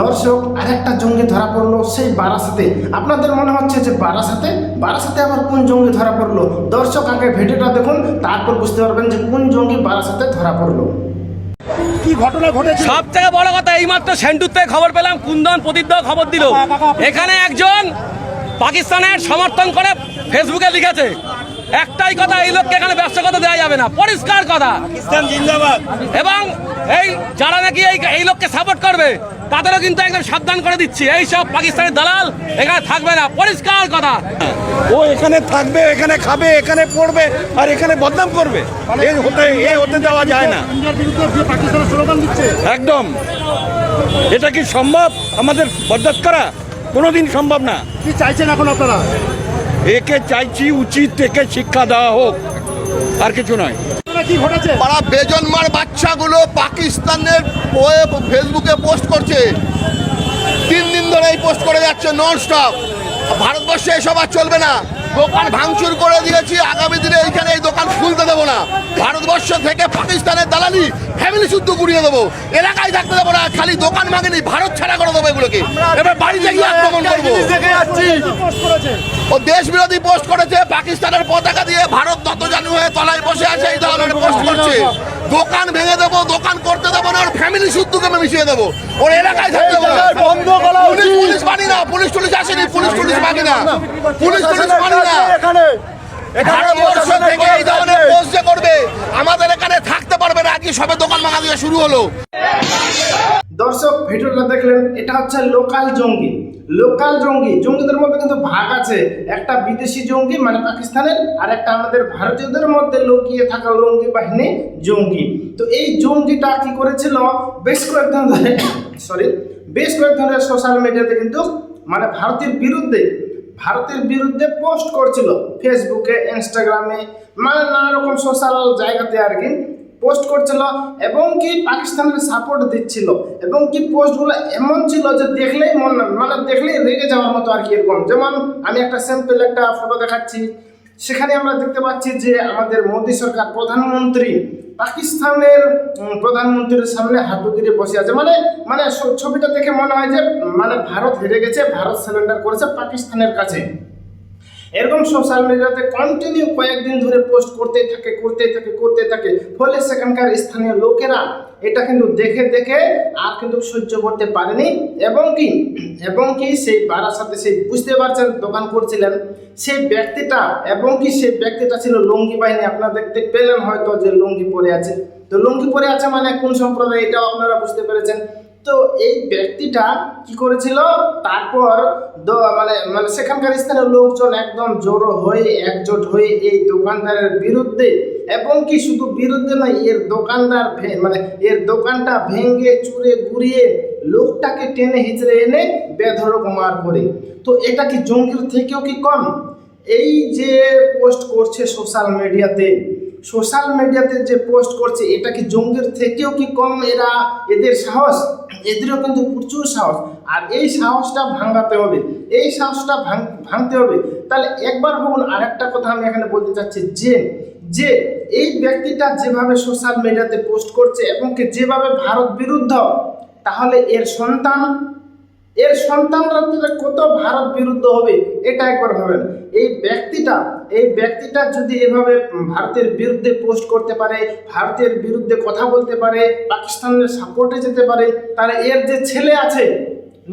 দর্শক আরেকটা জঙ্গি ধরা পড়ল সেই বারাসাতে। আপনাদের মনে হচ্ছে যে বারাসাতে? বারাসাতে আবার কোন জঙ্গি ধরা পড়ল? দর্শক আগে ভিডিওটা দেখুন তারপর বুঝতে পারবেন যে কোন জঙ্গি বারাসাতে ধরা পড়ল। কি ঘটনা ঘটেছে সব থেকে বড় কথা এইমাত্র সেন্টুর থেকে খবর পেলাম কুন্দন প্রদীপ খবর দিল। এখানে একজন পাকিস্তানের সমর্থন করে ফেসবুকে লিখেছে। একটাই কথা এই লোককে এখানে ব্যবসা করতে দেওয়া যাবে না। পরিষ্কার কথা। এবং এই যারা নাকি এই এই লোককে সাপোর্ট করবে তাদেরও কিন্তু একদম সাবধান করে দিচ্ছি। এই সব পাকিস্তানের দালাল এখানে থাকবে না। পরিষ্কার কথা। ও এখানে থাকবে এখানে খাবে এখানে পড়বে আর এখানে বদনাম করবে। এ হতে এ হতে দেওয়া যায় না। একদম। এটা কি সম্ভব? আমাদের বরদাস্ত করা কোনোদিন সম্ভব না। কি চাইছেন এখন আপনারা? একে চাইছি উচিত থেকে শিক্ষা দেওয়া হোক। আর কিছু নয়। তারা বেজন্মার বাচ্চাগুলো পাকিস্তানের ফেসবুকে পোস্ট করছে। তিন দিন ধরে এই পোস্ট করে যাচ্ছে নন স্টপ ভারতবর্ষে এসব আর চলবে না। দোকান ভাঙচুর করে দিয়েছি। আগামী দিনে এইখানে এই দোকান খুলতে দেবো না। ভারতবর্ষ থেকে পাকিস্তানের দালালি ফ্যামিলি শুদ্ধ গুড়িয়ে দেবো। এলাকায় থাকতে দেবো না খালি দোকান ভাঙেনি ভারত ছাড়া করে দেবো এগুলোকে। এবার বাড়িতে গিয়ে আক্রমণ করব। ও দেশ বিরোধী পোস্ট করেছে পাকিস্তানের পতাকা দিয়ে ভারত নতজানু হয়ে তলায় বসে আছে এই ধরনের পোস্ট করছে দোকান ভেঙে দেবো দোকান করতে দেবো না ওর ফ্যামিলি শুদ্ধকে আমি মিশিয়ে দেবো। ওর এলাকায় থাকতে দেবো বন্ধ করা পুলিশ পুলিশ মানি না পুলিশ টুলিশ আসেনি পুলিশ টুলিশ মানি না। পুলিশ টুলিশ মানি না। এখানে। ভারতবর্ষ থেকে এই ধরনের পোস্ট যে করবে আমাদের এখানে থাকতে পারবে না কি সবে দোকান ভাঙা দিয়ে শুরু হলো। দর্শক, ভিডিওটা দেখলেন, এটা হচ্ছে লোকাল জঙ্গি। লোকাল জঙ্গি, জঙ্গিদের মধ্যে কিন্তু ভাগ আছে। একটা বিদেশি জঙ্গি মানে পাকিস্তানের, আর একটা আমাদের ভারতীয়দের মধ্যে লুকিয়ে থাকা লঙ্গি বাহিনী জঙ্গি। তো এই জঙ্গিটা কি করেছিল? বেশ কয়েকদিন ধরে সরি বেশ কয়েকদিন ধরে সোশ্যাল মিডিয়াতে কিন্তু মানে ভারতের বিরুদ্ধে ভারতের বিরুদ্ধে পোস্ট করছিল। ফেসবুকে ইনস্টাগ্রামে মানে নানা রকম সোশ্যাল জায়গাতে আর কি পোস্ট করছিল এবং কি পাকিস্তানের সাপোর্ট দিচ্ছিল এবং কি পোস্টগুলো এমন ছিল যে দেখলেই মন মানে দেখলেই রেগে যাওয়ার মতো আর কি এরকম। যেমন আমি একটা স্যাম্পল একটা ফটো দেখাচ্ছি। সেখানে আমরা দেখতে পাচ্ছি যে আমাদের মোদী সরকার প্রধানমন্ত্রী পাকিস্তানের প্রধানমন্ত্রীর সামনে হাঁটুগিরে বসে আছে। মানে মানে ছবিটা দেখে মনে হয় যে মানে ভারত হেরে গেছে, ভারত সিলিন্ডার করেছে পাকিস্তানের কাছে। এরকম সোশ্যাল মিডিয়াতে কন্টিনিউ কয়েকদিন ধরে পোস্ট করতেই থাকে করতেই থাকে করতে থাকে। ফলে সেখানকার স্থানীয় লোকেরা এটা কিন্তু দেখে দেখে আর কিন্তু সহ্য করতে পারেনি। এবং কি এবং কি সেই বাড়ার সাথে সেই বুঝতে পারছেন, দোকান করছিলেন। সেই ব্যক্তিটা, এবং কি সেই ব্যক্তিটা ছিল লুঙ্গি বাহিনী। আপনারা দেখতে পেলেন হয়তো যে লুঙ্গি পরে আছে। তো লুঙ্গি পরে আছে মানে কোন সম্প্রদায়, এটাও আপনারা বুঝতে পেরেছেন। তো এই ব্যক্তিটা কি করেছিল? তারপর মানে মানে সেখানকার স্থানীয় লোকজন একদম জড়ো হয়ে, একজোট হয়ে এই দোকানদারের বিরুদ্ধে, এবং কি শুধু বিরুদ্ধে নয়, এর দোকানদার মানে এর দোকানটা ভেঙে, চুরে, গুড়িয়ে লোকটাকে টেনে, হিচড়ে এনে বেধরক মার করে। তো এটা কি জঙ্গির থেকেও কি কম? এই যে পোস্ট করছে সোশ্যাল মিডিয়াতে সোশ্যাল মিডিয়াতে যে পোস্ট করছে, এটা কি জঙ্গির থেকেও কি কম এরা এদের সাহস? এদেরও কিন্তু প্রচুর সাহস। আর এই সাহসটা ভাঙাতে হবে। এই সাহসটা ভাঙ- ভাঙতে হবে। তাহলে একবার ভাবুন, আরেকটা কথা আমি এখানে বলতে চাচ্ছি। যে যে এই ব্যক্তিটা যেভাবে সোশ্যাল মিডিয়াতে পোস্ট করছে এবং কি যেভাবে ভারত বিরুদ্ধ, তাহলে এর সন্তান এর সন্তানরা কত ভারত বিরুদ্ধ হবে, এটা একবার ভাবেন। এই ব্যক্তিটা এই ব্যক্তিটা যদি এভাবে ভারতের বিরুদ্ধে পোস্ট করতে পারে, ভারতের বিরুদ্ধে কথা বলতে পারে, পাকিস্তানের সাপোর্টে যেতে পারে তাহলে এর যে ছেলে আছে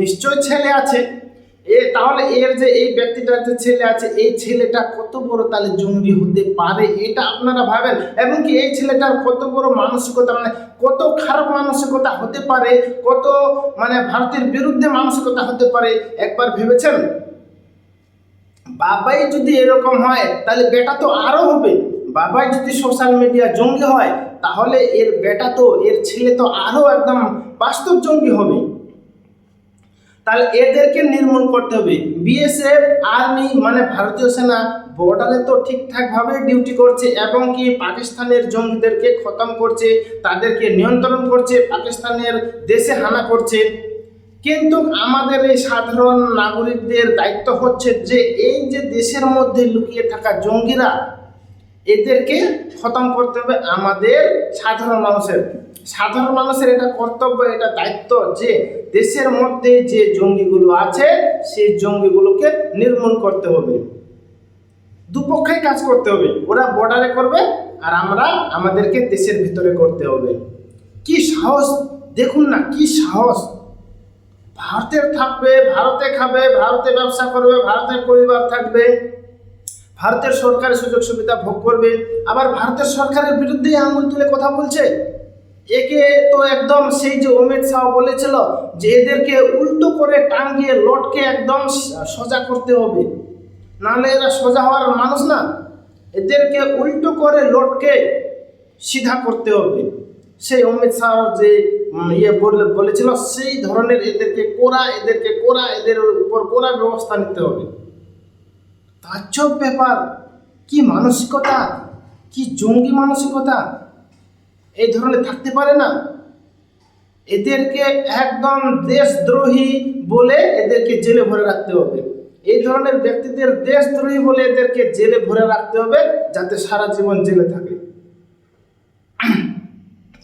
নিশ্চয় ছেলে আছে এ, তাহলে এর যে এই ব্যক্তিটার যে ছেলে আছে, এই ছেলেটা কত বড় তাহলে জঙ্গি হতে পারে? এটা আপনারা ভাবেন। এবং কি এই ছেলেটার কত বড় মানসিকতা মানে কত খারাপ মানসিকতা হতে পারে, কত মানে ভারতের বিরুদ্ধে মানসিকতা হতে পারে, একবার ভেবেছেন? বাবাই যদি এরকম হয়, তাহলে বেটা তো আরও হবে। বাবাই যদি সোশ্যাল মিডিয়া জঙ্গি হয়, তাহলে এর বেটা তো, এর ছেলে তো আরও একদম বাস্তব জঙ্গি হবে। তাহলে এদেরকে নির্মূল করতে হবে। বিএসএফ, আর্মি মানে ভারতীয় সেনা বর্ডারে তো ঠিকঠাকভাবে ডিউটি করছে এবং কি পাকিস্তানের জঙ্গিদেরকে খতম করছে, তাদেরকে নিয়ন্ত্রণ করছে, পাকিস্তানের দেশে হানা করছে। কিন্তু আমাদের এই সাধারণ নাগরিকদের দায়িত্ব হচ্ছে যে, এই যে দেশের মধ্যে লুকিয়ে থাকা জঙ্গিরা, এদেরকে খতম করতে হবে আমাদের সাধারণ মানুষের। সাধারণ মানুষের এটা কর্তব্য, এটা দায়িত্ব যে দেশের মধ্যে যে জঙ্গিগুলো আছে, সেই জঙ্গিগুলোকে নির্মূল করতে হবে। দুপক্ষেই কাজ করতে হবে। ওরা বর্ডারে করবে আর আমরা আমাদেরকে দেশের ভিতরে করতে হবে। কি সাহস? দেখুন না, কি সাহস! ভারতের থাকবে, ভারতে খাবে, ভারতে ব্যবসা করবে, ভারতের পরিবার থাকবে। ভারতের সরকারের সুযোগ সুবিধা ভোগ করবে। আবার ভারতের সরকারের বিরুদ্ধে আঙুল তুলে কথা বলছে। একে তো একদম সেই যে অমিত শাহ বলেছিল যে এদেরকে উল্টো করে টাঙ্গিয়ে, লটকে একদম সোজা করতে হবে। নাহলে এরা সোজা হওয়ার মানুষ না। এদেরকে উল্টো করে, লটকে সিধা করতে হবে। সেই অমিত শাহ যে ইয়ে বলে, বলেছিল, সেই ধরনের এদেরকে কোরা এদেরকে কোরা এদের উপর কোরা ব্যবস্থা নিতে হবে। তাজ্জব ব্যাপার। কি মানসিকতা? কি জঙ্গি মানসিকতা? এই ধরনের থাকতে পারে না। এদেরকে একদম দেশদ্রোহী বলে এদেরকে জেলে ভরে রাখতে হবে। এই ধরনের ব্যক্তিদের দেশদ্রোহী বলে এদেরকে জেলে ভরে রাখতে হবে যাতে সারা জীবন জেলে থাকে।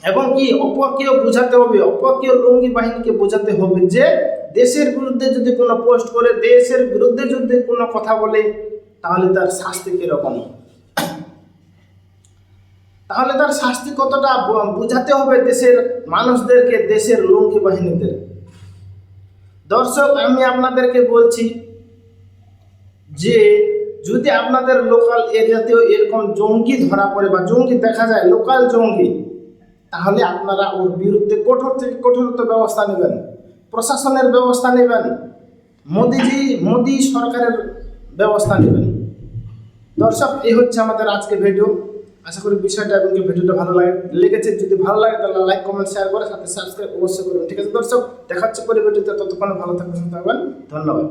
এবং কি অপরকেও বোঝাতে হবে, অপরকেও লুঙ্গি বাহিনীকে বোঝাতে হবে যে দেশের বিরুদ্ধে যদি কোনো পোস্ট করে, দেশের বিরুদ্ধে যদি কোনো কথা বলে, তাহলে তার শাস্তি কীরকম? তাহলে তার শাস্তি কতটা বোঝাতে হবে দেশের মানুষদেরকে, দেশের লুঙ্গি বাহিনীদের? দর্শক, আমি আপনাদেরকে বলছি যে, যদি আপনাদের লোকাল এরিয়াতেও এরকম জঙ্গি ধরা পড়ে বা জঙ্গি দেখা যায় লোকাল জঙ্গি, তাহলে আপনারা ওর বিরুদ্ধে কঠোর থেকে কঠোরতর ব্যবস্থা নেবেন। প্রশাসনের ব্যবস্থা নেবেন। মোদিজি, মোদি সরকারের ব্যবস্থা নেবেন। দর্শক এই হচ্ছে আমাদের আজকে ভিডিও আশা করি বিষয়টা এবং ভিডিওটা ভালো লাগে। লেগেছে, যদি ভালো লাগে তাহলে লাইক কমেন্ট শেয়ার করে সাথে সাবস্ক্রাইব অবশ্যই করবেন। ঠিক আছে দর্শক, দেখা হচ্ছে ততক্ষণ ভালো থাকবেন। ধন্যবাদ।